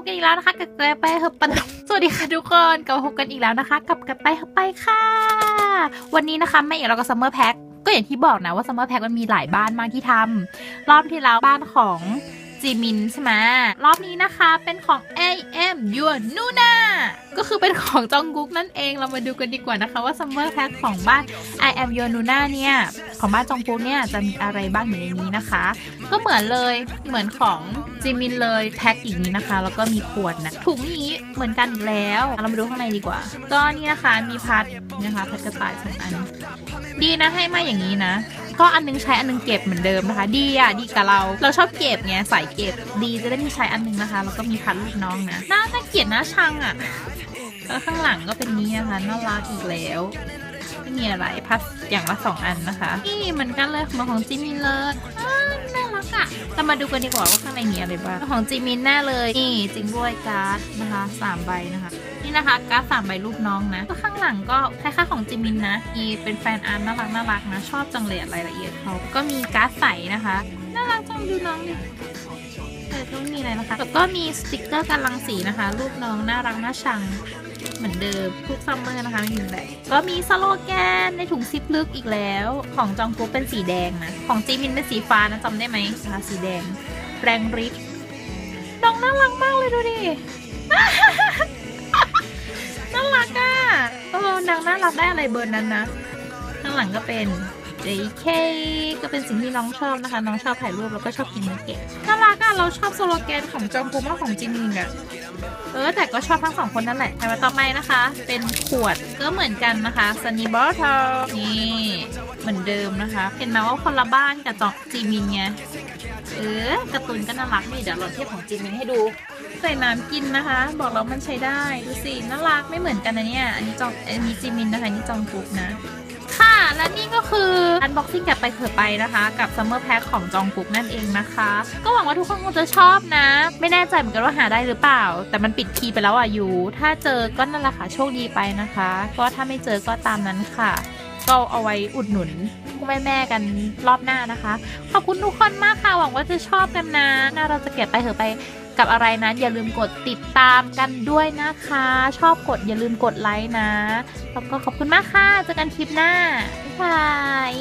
บกันอีกแล้วนะคะกับกไปเฮบปันสวัสดีค่ะทุกคนกลับมาพบกันอีกแล้วนะคะ กับกไปเฮปไปค่ะ วันนี้นะคะแม่เอ๋เราก็ซัมเมอร์แพ็คก็อย่างที่บอกนะว่าซัมเมอร์แพ็คมันมีหลายบ้านมากที่ทำรอบที่แล้วบ้านของ จีมินใช่ไหมรอบนี้นะคะเป็นของ AM Your Nuna ก็คือเป็นของจองกุ๊กนั่นเองเรามาดูกันดีกว่านะคะว่าซัมเมอร์แพ็คของบ้าน I am Your Nuna เนี่ย ของบ้านจองกุ๊กเนี่ยจะมีอะไรบ้างอยู่ในนี้นะคะ ก็เหมือนเลยเหมือนของจิมินเลยแพ็คอย่างนี้นะคะ แล้วก็มีขวดนะถุงนี้เหมือนกันแล้วเรามาดูข้างในดีกว่า ก็นี่นะคะมีพัดนะคะพัดกระต่ายสองอัน ดีนะให้มาอย่างนี้นะ ก็อันนึงใช้อันนึงเก็บเหมือนเดิมนะคะ ดีอะดีกับเรา เราชอบเก็บไงใส่เก็บดีจะได้มีใช้อันนึงนะคะแล้วก็มีพัดลูกน้องนะน่าเกลียดน่าชังอะแล้วข้างหลังก็เป็นนี้นะคะน่ารักอีกแล้ว ไม่มีอะไรพัดอย่างละสองอันนะคะนี่เหมือนกันเลยมือนของจิมินเลยน่ารักอะเรามาดูกันดีกว่าว่าข้างในมีอะไรบ้างของจิมินแน่เลยนี่จริงด้วยการ์ดนะคะสามใบนะคะนี่นะคะการ์ดสามใบรูปน้องนะก็ข้างหลังก็คล้ายๆของจิมินนะมีเป็นแฟนอาร์ตน่ารักน่ารักนะชอบจังเลยรายละเอียดเขาก็มีการ์ดใสนะคะน่ารักจังดูน้องดิ เออก็มีอะไรนะคะ แล้วก็มีสติกเกอร์กันรังสีนะคะ รูปน้องน่ารักน่าชังเหมือนเดิมทุกซัมเมอร์นะคะไม่มีอะไรก็มีสโลแกนในถุงซิปลึกอีกแล้ว ของจองกุ๊กเป็นสีแดงนะ ของจิมินเป็นสีฟ้านะจำได้ไหมนะคะสีแดง แรงริบน้องน่ารักมากเลยดูดิน่ารักอะเออนางน่ารักได้อะไรเบอร์นั้นนะข้างหลังก็เป็น JK ก็เป็นสิ่งที่น้องชอบนะคะ น้องชอบถ่ายรูปแล้วก็ชอบกินเนื้อแกะน่ารักอะเราชอบสโลแกนของจองกุมากของจินมิงอะเออแต่ก็ชอบทั้งสองคนนั่นแหละแต่มาต่อไปนะคะ เป็นขวดก็เหมือนกันนะคะ Sunny Bottle นี่เหมือนเดิมนะคะ เห็นไหมว่าคนละบ้านกับจองจีมินไงเออการ์ตูนก็น่ารักนี่เดี๋ยวเราเทียบของจีมินให้ดูใส่น้ำกินนะคะ บอกแล้วมันใช้ได้ดูสิน่ารักไม่เหมือนกันนะเนี่ยอันนี้จองอันนี้จิมินนะคะอันนี้จองกุ๊กนะ และนี่ก็คืออันบ็อกซิ่งกับไปเถอะไปนะคะ กับซัมเมอร์แพ็คของจองกุ๊กนั่นเองนะคะ ก็หวังว่าทุกคนคงจะชอบนะ ไม่แน่ใจเหมือนกันว่าหาได้หรือเปล่า แต่มันปิดคีย์ไปแล้วอะยูถ้าเจอก็นั่นแหละค่ะโชคดีไปนะคะ ก็ถ้าไม่เจอก็ตามนั้นค่ะก็เอาไว้อุดหนุนพวกแม่กันรอบหน้านะคะ ขอบคุณทุกคนมากค่ะ หวังว่าจะชอบกันนะน่าเราจะเก็บไปเถอะไปกับอะไรนั้น อย่าลืมกดติดตามกันด้วยนะคะ ชอบกดอย่าลืมกดไลค์นะ แล้วก็ขอบคุณมากค่ะ เจอกันคลิปหน้า บ๊ายบาย